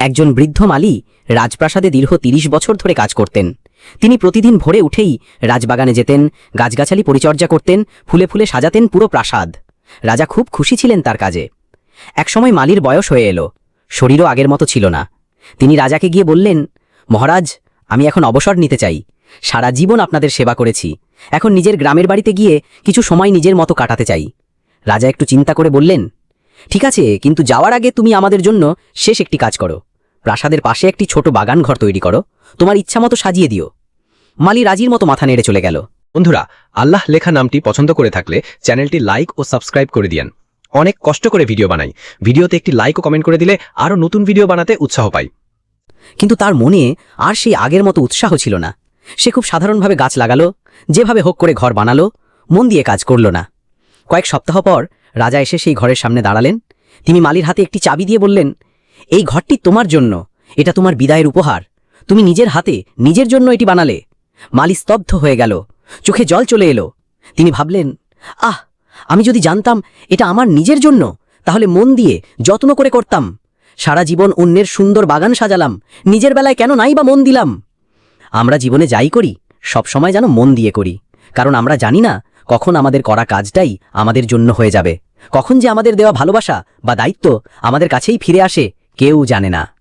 একজন বৃদ্ধ মালি রাজপ্রাসাদে দীর্ঘ তিরিশ বছর ধরে কাজ করতেন। তিনি প্রতিদিন ভোরে উঠেই রাজবাগানে যেতেন, গাছগাছালি পরিচর্যা করতেন, ফুলে ফুলে সাজাতেন পুরো প্রাসাদ। রাজা খুব খুশি ছিলেন তার কাজে। একসময় মালির বয়স হয়ে এলো। শরীরও আগের মতো ছিল না। তিনি রাজাকে গিয়ে বললেন, মহারাজ, আমি এখন অবসর নিতে চাই। সারা জীবন আপনাদের সেবা করেছি। এখন নিজের গ্রামের বাড়িতে গিয়ে কিছু সময় নিজের মতো কাটাতে চাই। রাজা একটু চিন্তা করে বললেন, ঠিক আছে, কিন্তু যাওয়ার আগে তুমি আমাদের জন্য শেষ একটি কাজ করো। প্রাসাদের পাশে একটি ছোট বাগান ঘর তৈরি করো। তোমার ইচ্ছা মতো সাজিয়ে দিও। মালি রাজির মতো মাথা নেড়ে চলে গেল। বন্ধুরা আল্লাহ লেখা নামটি পছন্দ করে থাকলে চ্যানেলটি লাইক ও সাবস্ক্রাইব করে দিয়েন। অনেক কষ্ট করে ভিডিও বানাই। ভিডিওতে একটি লাইক ও কমেন্ট করে দিলে আরও নতুন ভিডিও বানাতে উৎসাহ পাই। কিন্তু তার মনে আর সেই আগের মতো উৎসাহ ছিল না। সে খুব সাধারণভাবে গাছ লাগালো যেভাবে হোক করে ঘর বানালো মন দিয়ে কাজ করল না। কয়েক সপ্তাহ পর রাজা এসে সেই ঘরের সামনে দাঁড়ালেন। তিনি মালির হাতে একটি চাবি দিয়ে বললেন এই ঘরটি তোমার জন্য। এটা তোমার বিদায়ের উপহার। তুমি নিজের হাতে নিজের জন্য এটি বানালে। মালি স্তব্ধ হয়ে গেল। চোখে জল চলে এলো। তিনি ভাবলেন, আহ, আমি যদি জানতাম এটা আমার নিজের জন্য, তাহলে মন দিয়ে যত্ন করে করতাম। সারা জীবন অন্যের সুন্দর বাগান সাজালাম। নিজের বেলায় কেন নাই বা মন দিলাম? আমরা জীবনে যাই করি, সব সময় যেন মন দিয়ে করি। কারণ আমরা জানি না কখন আমাদের করা কাজটাই আমাদের জন্য হয়ে যাবে। কখন যে আমাদের দেওয়া ভালোবাসা বা দায়িত্ব আমাদের কাছেই ফিরে আসে কেউ জানে না।